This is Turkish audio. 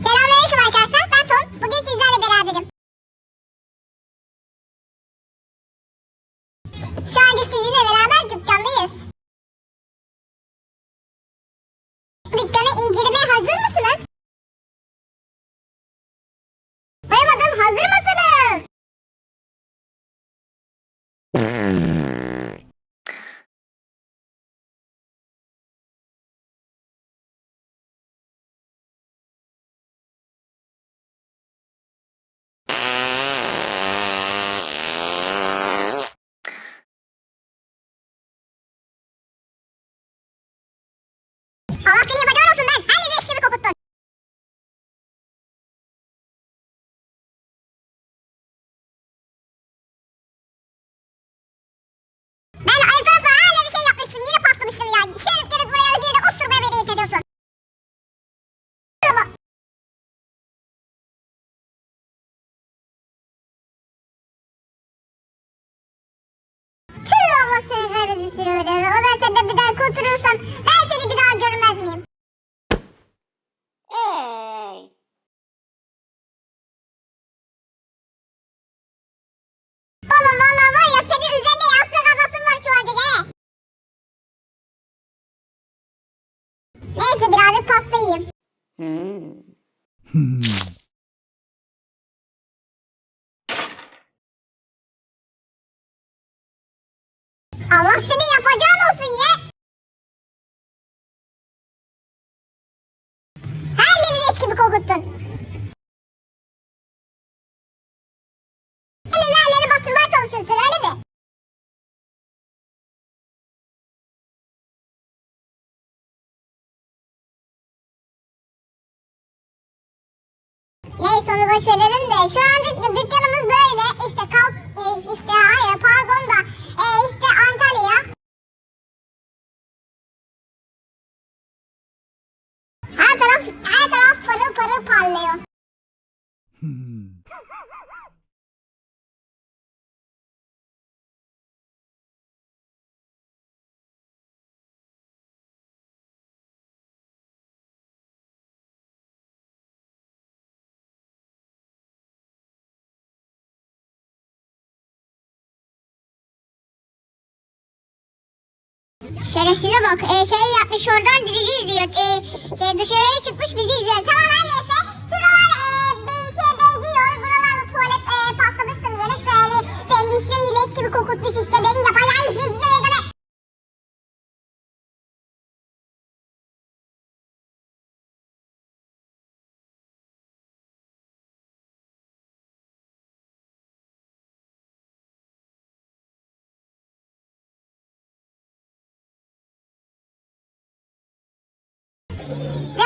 Selamünaleyküm arkadaşlar. Ben Tom. Bugün sizlerle beraberim. Şu anlık sizinle beraber dükkandayız. Dükkanı incelemeye hazır mısınız? Duymadım. Hazır mısınız? Allah seni yapacağın olsun ben. Her yeri eş gibi kokuttun. Ben ayıp tarafa her yeri şey yapmıştım. Yine paslamıştım ya. Gelip gelip buraya bir yere osurmaya beni it ediyorsun. Allah. Tüh Allah seni kahretsin bir sürü öyle. Ulan sen de bir daha kurtuluyorsan Birazcık pasta yiyeyim. Allah seni yapacağın Neyse onu boş verelim de şu anlık dükkanımız böyle. İşte kalk e, işte hayır pardon da e, işte Antalya. Her taraf her taraf parıl parıl parlıyor. Şerefsize bak. E, şey yapmış oradan bizi izliyor. E, şey dışarıya çıkmış bizi izliyor. Tamam neyse. Şuralar Yeah.